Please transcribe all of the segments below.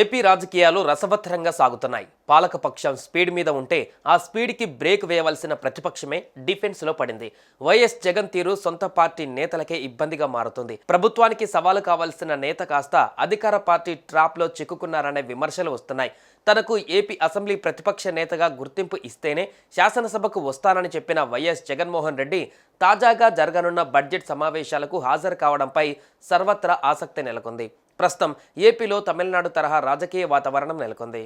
AP రాజకీయాలు రసవత్తరంగా సాగుతున్నాయి. పాలకపక్షం స్పీడ్ మీద ఉంటే ఆ స్పీడ్కి బ్రేక్ వేయవలసిన ప్రతిపక్షమే డిఫెన్స్లో పడింది. వైఎస్ జగన్ తీరు సొంత పార్టీ నేతలకే ఇబ్బందిగా మారుతుంది. ప్రభుత్వానికి సవాలు కావాల్సిన నేత కాస్త అధికార పార్టీ ట్రాప్లో చిక్కుకున్నారనే విమర్శలు వస్తున్నాయి. తనకు ఏపీ అసెంబ్లీ ప్రతిపక్ష నేతగా గుర్తింపు ఇస్తేనే శాసనసభకు వస్తానని చెప్పిన వైఎస్ జగన్మోహన్ రెడ్డి తాజాగా జరగనున్న బడ్జెట్ సమావేశాలకు హాజరు కావడంపై సర్వత్రా ఆసక్తి నెలకొంది. ప్రస్తుతం ఏపీలో తమిళనాడు తరహా రాజకీయ వాతావరణం నెలకొంది.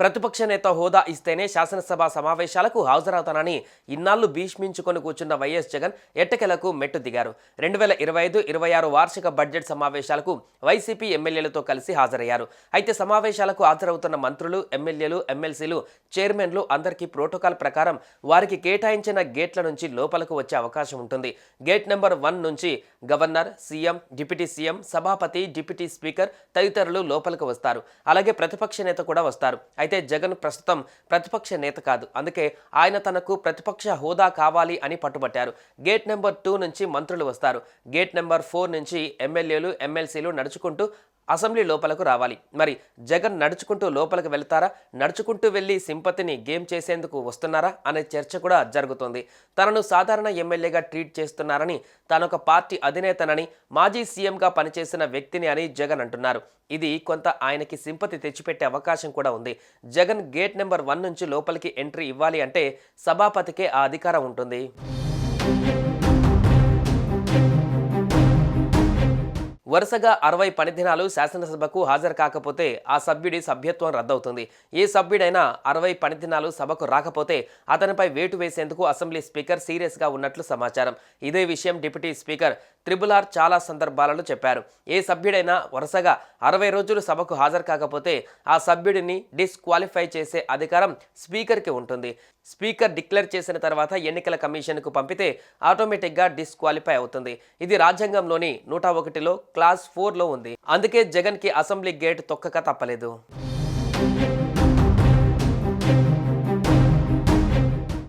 ప్రతిపక్ష నేత హోదా ఇస్తేనే శాసనసభ సమావేశాలకు హాజరవుతానని ఇన్నాళ్ళు భీష్మించుకొని కూర్చున్న వైఎస్ జగన్ ఎట్టకెలకు మెట్టు దిగారు. రెండు వేల ఇరవై ఐదు ఇరవై ఆరు వార్షిక బడ్జెట్ సమావేశాలకు వైసీపీ ఎమ్మెల్యేలతో కలిసి హాజరయ్యారు. అయితే సమావేశాలకు హాజరవుతున్న మంత్రులు ఎమ్మెల్యేలు ఎమ్మెల్సీలు చైర్మన్లు అందరికీ ప్రోటోకాల్ ప్రకారం వారికి కేటాయించిన గేట్ల నుంచి లోపలకు వచ్చే అవకాశం ఉంటుంది. గేట్ నెంబర్ వన్ నుంచి గవర్నర్ సీఎం డిప్యూటీ సీఎం సభాపతి డిప్యూటీ స్పీకర్ తదితరులు లోపలికి వస్తారు. అలాగే ప్రతిపక్ష నేత కూడా వస్తారు. అయితే జగన్ ప్రస్తుతం ప్రతిపక్ష నేత కాదు. అందుకే ఆయన తనకు ప్రతిపక్ష హోదా కావాలి అని పట్టుబట్టారు. గేట్ నెంబర్ టూ నుంచి మంత్రులు వస్తారు. గేట్ నెంబర్ ఫోర్ నుంచి ఎమ్మెల్యేలు ఎమ్మెల్సీలు నడుచుకుంటూ అసెంబ్లీ లోపలకు రావాలి. మరి జగన్ నడుచుకుంటూ లోపలికి వెళ్తారా? నడుచుకుంటూ వెళ్ళి సింపతిని గేమ్ చేసేందుకు వస్తున్నారా? అనే చర్చ కూడా జరుగుతోంది. తనను సాధారణ ఎమ్మెల్యేగా ట్రీట్ చేస్తున్నారని తానొక పార్టీ అధినేతనని మాజీ సీఎంగా పనిచేసిన వ్యక్తిని అని జగన్ అంటున్నారు. ఇది కొంత ఆయనకి సింపతి తెచ్చిపెట్టే అవకాశం కూడా ఉంది. జగన్ గేట్ నెంబర్ వన్ నుంచి లోపలికి ఎంట్రీ ఇవ్వాలి అంటే సభాపతికే ఆ అధికారం ఉంటుంది. వరుసగా అరవై పనిదినాలు శాసనసభకు హాజరు కాకపోతే ఆ సభ్యుడి సభ్యత్వం రద్దవుతుంది. ఏ సభ్యుడైనా అరవై పనిదినాలు సభకు రాకపోతే అతనిపై వేటు వేసేందుకు అసెంబ్లీ స్పీకర్ సీరియస్గా ఉన్నట్లు సమాచారం. ఇదే విషయం డిప్యూటీ స్పీకర్ త్రిబుల్ ఆర్ చాలా సందర్భాలలో చెప్పారు. ఏ సభ్యుడైనా వరుసగా అరవై రోజులు సభకు హాజరు కాకపోతే ఆ సభ్యుడిని డిస్క్వాలిఫై చేసే అధికారం స్పీకర్కి ఉంటుంది. స్పీకర్ డిక్లేర్ చేసిన తర్వాత ఎన్నికల కమిషన్కు పంపితే ఆటోమేటిక్గా డిస్క్వాలిఫై అవుతుంది. ఇది రాజ్యాంగంలోని నూట ఒకటిలో క్లాస్ ఫోర్లో ఉంది. అందుకే జగన్కి అసెంబ్లీ గేట్ తొక్కక తప్పలేదు.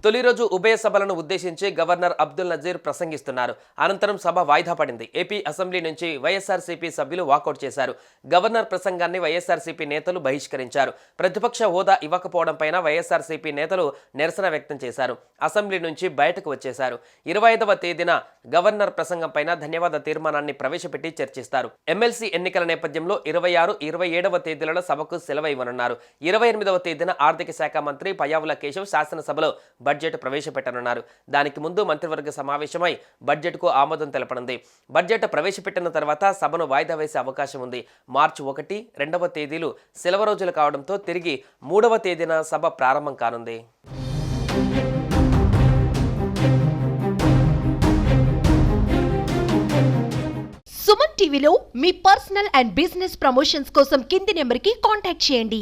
తొలి రోజు ఉభయ సభలను ఉద్దేశించి గవర్నర్ అబ్దుల్ నజీర్ ప్రసంగిస్తున్నారు. అనంతరం సభ వాయిదా పడింది. ఏపీ అసెంబ్లీ నుంచి వైఎస్ఆర్సీపీ సభ్యులు వాకౌట్ చేశారు. గవర్నర్ ప్రసంగాన్ని వైఎస్ఆర్సీపీ నేతలు బహిష్కరించారు. ప్రతిపక్ష హోదా ఇవ్వకపోవడంపైన వైఎస్ఆర్సీపీ నేతలు నిరసన వ్యక్తం చేశారు. అసెంబ్లీ నుంచి బయటకు వచ్చేశారు. ఇరవై ఐదవ తేదీన గవర్నర్ ప్రసంగంపైన ధన్యవాద తీర్మానాన్ని ప్రవేశపెట్టి చర్చిస్తారు. ఎమ్మెల్సీ ఎన్నికల నేపథ్యంలో ఇరవై ఆరు ఇరవై ఏడవ తేదీలలో సభకు సెలవు ఇవ్వనున్నారు. ఇరవై ఎనిమిదవ తేదీన ఆర్థిక శాఖ మంత్రి పయావుల కేశవ్ శాసనసభలో బడ్జెట్ ప్రవేశపెట్టనున్నారు. దానికి ముందు మంత్రివర్గ సమావేశమై బడ్జెట్కు ఆమోదం తెలపనుంది. బడ్జెట్ ప్రవేశపెట్టిన తర్వాత సభను వాయిదా వేసే అవకాశం ఉంది. మార్చి ఒకటి రెండవ తేదీలు సెలవు రోజులు కావడంతో తిరిగి మూడవ తేదీన సభ ప్రారంభం కానుంది. సుమన్ టీవీలో మీ పర్సనల్ అండ్ బిజినెస్ ప్రమోషన్స్ కోసం కింది నెంబర్కి కాంటాక్ట్ చేయండి.